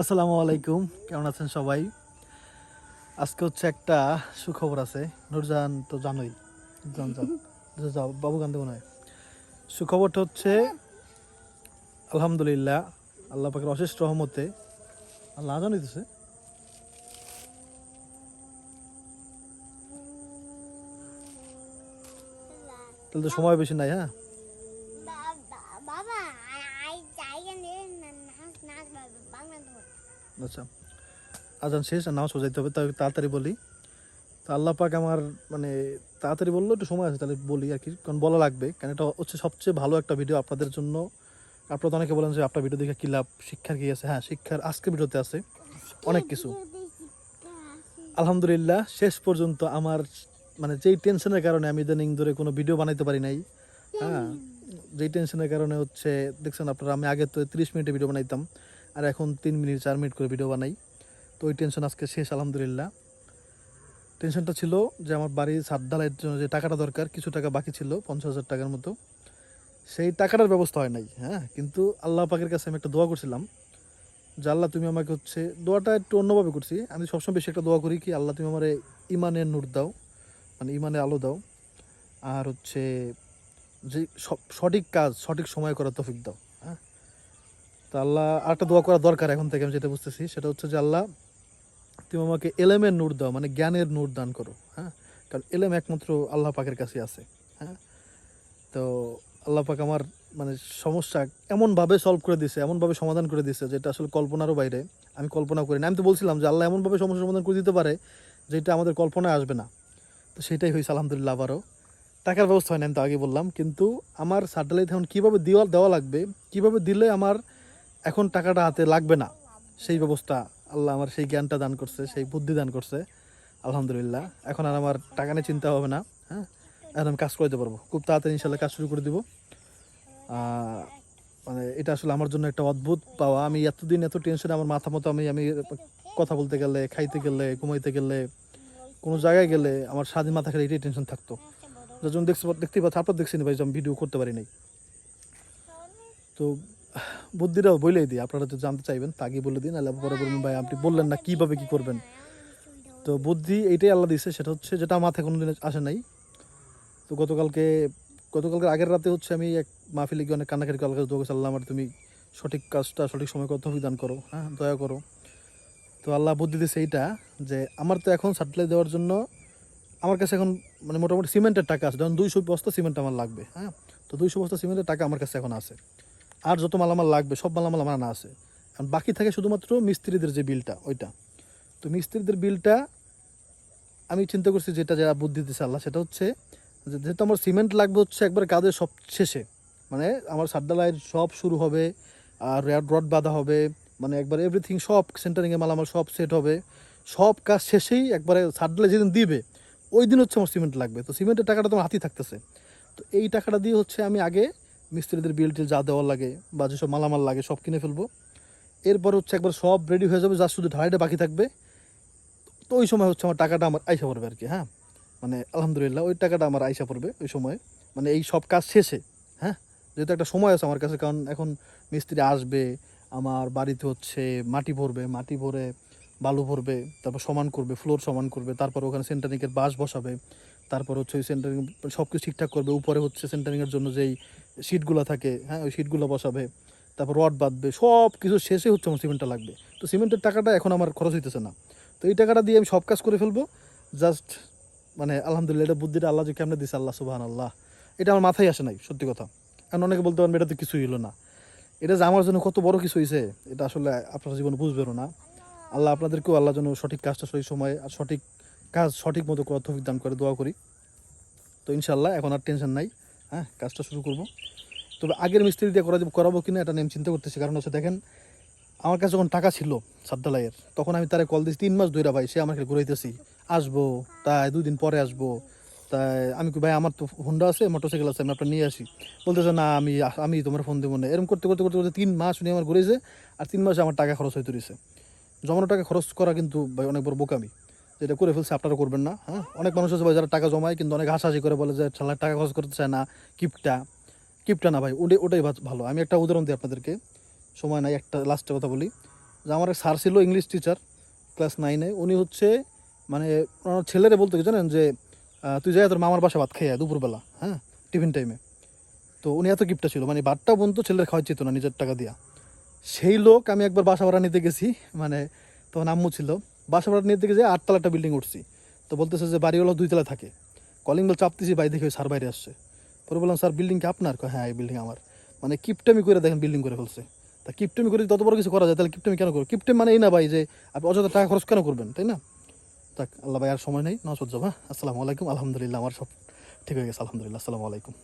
আসসালামু আলাইকুম কেমন আছেন সবাই? আজকে হচ্ছে একটা সুখবর আছে নুরজান তো জানোই। বাবু গান্ধী মনে হয় সুখবরটা হচ্ছে আলহামদুলিল্লাহ আল্লাহ পাকের অশেষ রহমতে আল্লাহ আজান দিতেছে। তাহলে তো সময় বেশি নাই হ্যাঁ? আচ্ছা। আজান শেষ আর নামাজ পড়াইতে হবে তাই তাড়াতাড়ি বলি। তো আল্লাহ পাক আমার মানে তাড়াতাড়ি বলল একটু সময় আছে, তাহলে বলি আর কি, কারণ বলা লাগবে। কারণ এটা হচ্ছে সবচেয়ে ভালো একটা ভিডিও আপনাদের জন্য। আপনারা তো অনেকে বলেন যে আপনার ভিডিও দেখে কী লাভ, শিক্ষার কি আছে? হ্যাঁ শিক্ষার আজকে ভিডিওতে আছে, অনেক কিছু। আলহামদুলিল্লাহ, শেষ পর্যন্ত আমার মানে যেই টেনশনের কারণে আমি ইদানিং ধরে কোনো ভিডিও বানাইতে পারি নাই। হ্যাঁ যেই টেনশনের কারণে হচ্ছে, দেখছেন আপনারা, আমি আগে তো তিরিশ মিনিটে ভিডিও বানাইতাম। আর এখন তিন মিনিট, চার মিনিট করে ভিডিও বানাই। তো ওই টেনশন আজকে শেষ, আলহামদুলিল্লাহ। টেনশনটা ছিল যে আমার বাড়ির ছাদ ঢালাইয়ের জন্য যে টাকাটা দরকার, কিছু টাকা বাকি ছিল, পঞ্চাশ হাজার টাকার মতো। সেই টাকাটার ব্যবস্থা হয় নাই হ্যাঁ? কিন্তু আল্লাহ পাকের কাছে আমি একটা দোয়া করছিলাম যে, আল্লাহ, তুমি আমাকে হচ্ছে দোয়াটা একটু অন্যভাবে করছি। আমি সবসময় বেশি একটা দোয়া করি কি, আল্লাহ, তুমি আমার ইমানের নূর দাও মানে ইমানে আলো দাও। আর হচ্ছে যে সঠিক কাজ, সঠিক সময় করার তফিক দাও। তো আল্লাহ আরেকটা দোয়া করা দরকার এখন থেকে আমি যেটা বুঝতেছি, সেটা হচ্ছে যে আল্লাহ তুমি আমাকে এলেমের নূর দাও মানে জ্ঞানের নূর দান করো হ্যাঁ? কারণ এলেম একমাত্র আল্লাহ পাকের কাছে আছে হ্যাঁ? তো আল্লাহ পাক আমার মানে সমস্যা এমনভাবে সলভ করে দিছে এমনভাবে সমাধান করে দিছে যেটা আসলে কল্পনারও বাইরে, আমি কল্পনা করি না আমি তো বলছিলাম যে আল্লাহ এমনভাবে সমস্যার সমাধান করে দিতে পারে, যেটা আমাদের কল্পনায় আসবে না। তো সেটাই হয়েছে, আলহামদুলিল্লাহ আবারও। টাকার ব্যবস্থা হয় না আমি তো আগে বললাম, কিন্তু আমার স্যাটেলাইট এখন কীভাবে দেওয়া দেওয়া লাগবে, কীভাবে দিলে আমার এখন টাকাটা হাতে লাগবে না। সেই ব্যবস্থা আল্লাহ আমার সেই জ্ঞানটা দান করছে, সেই বুদ্ধি দান করছে। আলহামদুলিল্লাহ। এখন আর আমার টাকা নিয়ে চিন্তা হবে না হ্যাঁ? এখন আমি কাজ করতে পারব। খুব তাড়াতাড়ি ইনশাল্লাহ কাজ শুরু করে দিব। মানে এটা আসলে আমার জন্য একটা অদ্ভুত পাওয়া। আমি এতদিন এত টেনশনে আমার মাথা মতো আমি আমি কথা বলতে গেলে, খাইতে গেলে, ঘুমাইতে গেলে, কোনো জায়গায় গেলে আমার স্বাধীন মাথা খেলে এটাই টেনশন থাকতো। যখন দেখতে দেখতে পাচ্ছি, আপনার দেখছি না ভাই আমি ভিডিও করতে পারি নাই। তো বুদ্ধিটাও বলেই দিই। আপনারা তো জানতে চাইবেন তাকে বলে দিন আল্লাহ পরে বলবেন ভাই আপনি বললেন না কীভাবে কী করবেন? তো বুদ্ধি এইটাই আল্লাহ দিছে সেটা হচ্ছে যেটা মাথায় কোনোদিন আসে নাই। তো গতকালকে গতকালকে আগের রাতে হচ্ছে আমি এক মাহফিলে গিয়ে অনেক কান্নাকাটি কালকে দোয়া করছি, আল্লাহ আমার তুমি সঠিক কাজটা সঠিক সময় কত দান করো হ্যাঁ দয়া করো। তো আল্লাহ বুদ্ধি দিছে এইটা যে আমার তো এখন সাপ্লাই দেওয়ার জন্য আমার কাছে এখন মানে মোটামুটি সিমেন্টের টাকা আছে যেমন দুইশো বস্তা সিমেন্ট আমার লাগবে হ্যাঁ। তো দুইশো বস্তা সিমেন্টের টাকা আমার কাছে এখন আছে। আর যত মালামাল লাগবে, সব মালামাল আমার না আছে। এখন বাকি থাকে শুধুমাত্র মিস্ত্রিদের যে বিলটা, ওইটা। তো মিস্ত্রিদের বিলটা আমি চিন্তা করছি যেটা যা বুদ্ধি দিচ্ছে আল্লাহ, সেটা হচ্ছে যেহেতু আমার সিমেন্ট লাগবে হচ্ছে একবার কাজের সব শেষে মানে আমার সাদ্দালাইয়ের সব শুরু হবে, আর রড বাঁধা হবে মানে একবার এভরিথিং সব সেন্টারিংয়ে মালামাল সব সেট হবে, সব কাজ শেষেই একবারে সাদ্দালাই যেদিন দিবে, ওই দিন হচ্ছে আমার সিমেন্ট লাগবে। তো সিমেন্টের টাকাটা তোমার হাতেই থাকতেছে। তো এই টাকাটা দিয়ে হচ্ছে আমি আগে মিস্ত্রিদের বিল টিল যা দেওয়ার লাগে বা যেসব মালামাল লাগে সব কিনে ফেলব। এরপর হচ্ছে একবার সব রেডি হয়ে যাবে যা শুধু ঢালাইটা বাকি থাকবে। তো ওই সময় হচ্ছে আমার টাকাটা আমার আইসা পড়বে আর কি হ্যাঁ? মানে আলহামদুলিল্লাহ, ওই টাকাটা আমার আইসা পড়বে ওই সময়। মানে এই সব কাজ শেষে হ্যাঁ? যেহেতু একটা সময় আছে আমার কাছে, কারণ এখন মিস্ত্রি আসবে, আমার বাড়িতে হচ্ছে মাটি ভরবে, মাটি ভরে বালু ভরবে, তারপর সমান করবে ফ্লোর সমান করবে, তারপর ওখানে সেন্টারিংয়ের বাস বসাবে, তারপর হচ্ছে ওই সেন্টারিং সব কিছু ঠিকঠাক করবে, উপরে হচ্ছে সেন্টারিংয়ের জন্য যেই সিটগুলো থাকে হ্যাঁ ওই সিটগুলো বসাবে, তারপর রড বাঁধবে সব কিছু শেষে হচ্ছে আমার সিমেন্টটা লাগবে। তো সিমেন্টের টাকাটা এখন আমার খরচ হইতেছে না। তো এই টাকাটা দিয়ে আমি সব কাজ করে ফেলব জাস্ট মানে আলহামদুলিল্লাহ, এটা বুদ্ধিটা আল্লাহ যে কেমনে দিছে, আল্লাহ সুবাহান আল্লাহ এটা আমার মাথায় আসে নাই, সত্যি কথা। কারণ অনেকে বলতে পারবেন এটা তো কিছুই হলো না। এটা যে আমার জন্য কত বড় কিছু হয়েছে এটা আসলে আপনার জীবনে বুঝবেনও না। আল্লাহ আপনাদেরকেও আল্লাহ যেন সঠিক কাজটা সঠিক সময়, আর সঠিক কাজ সঠিক মতো তৌফিক দান করে, দোয়া করি। তো ইনশাল্লাহ এখন আর টেনশন নাই। হ্যাঁ কাজটা শুরু করব। তবে আগের মিস্ত্রি দিয়ে করা করাবো কিনা এটা নিয়ে আমি চিন্তা করতেছি, কারণ হচ্ছে দেখেন, আমার কাছে যখন টাকা ছিল সাদ্দালাইয়ের, তখন আমি তারে কল দিয়েছি, তিন মাস ধরে ভাই সে আমাকে ঘুরাইতেছি, আসব, তাই দুই দিন পরে আসব, তাই আমি ভাই, আমার তো হোন্ডা আছে মোটরসাইকেল আছে, আমি আপনার নিয়ে আসি। বলতেছে, না, আমি আমি তোমার ফোন দেবো না। এরকম করতে করতে করতে করতে তিন মাস উনি আমার ঘুরেছে আর তিন মাসে আমার টাকা খরচ হইতে রয়েছে জমানো টাকা খরচ করা কিন্তু ভাই অনেক বড় বোকামি। যেটা করে ফেলছে, আপনারা করবেন না হ্যাঁ? অনেক মানুষ আছে ভাই যারা টাকা জমায়, কিন্তু অনেক হাসাহাসি করে বলে যে ছালার টাকা খরচ করতে চায় না, কিপটা। কিপটা না ভাই, ওটাই ওটাই ভালো। আমি একটা উদাহরণ দিই আপনাদেরকে, সময় নাই, একটা লাস্টে কথা বলি। যে আমার এক স্যার ছিল ইংলিশ টিচার ক্লাস নাইনে উনি হচ্ছে মানে ওনার ছেলেরে বলতে কি জানেন যে তুই যাই তোর মামার বাসা ভাত খেয়ে দুপুরবেলা হ্যাঁ? টিফিন টাইমে তো উনি এত কিপটা ছিল মানে বারটা পর্যন্ত ছেলের খাওয়া যেত না, নিজের টাকা দিয়া। সেই লোক, আমি একবার বাসা ভাড়া নিতে গেছি মানে তখন আম্মু ছিল। বাসা ভাড়া নিতে যে আটতলা একটা বিল্ডিং উঠছি। তো বলতেছে যে বাড়িওয়ালা দুইতলা থাকে। কলিং বেল চাপতেছি বাইরে দেখে স্যার বাইরে আসছে। পরে বললাম স্যার বিল্ডিং কি আপনার? হ্যাঁ এই বিল্ডিং আমার। মানে কিপটামি করে দেখেন বিল্ডিং করে ফেলছে। তা কিপটামি করে তত বড় কিছু করা যায়, তাহলে কিপটামি কেন করব? কিপটামি মানে এই না ভাই যে আপনি অযথা টাকা খরচ কেন করবেন, তাই না? তাক আল্লাহ ভাই, আর সময় নেই নজর যাবা আসসালামু আলাইকুম, আলহামদুলিল্লাহ, আমার সব ঠিক হয়ে গেছে, আলহামদুলিল্লাহ, আসসালামু আলাইকুম।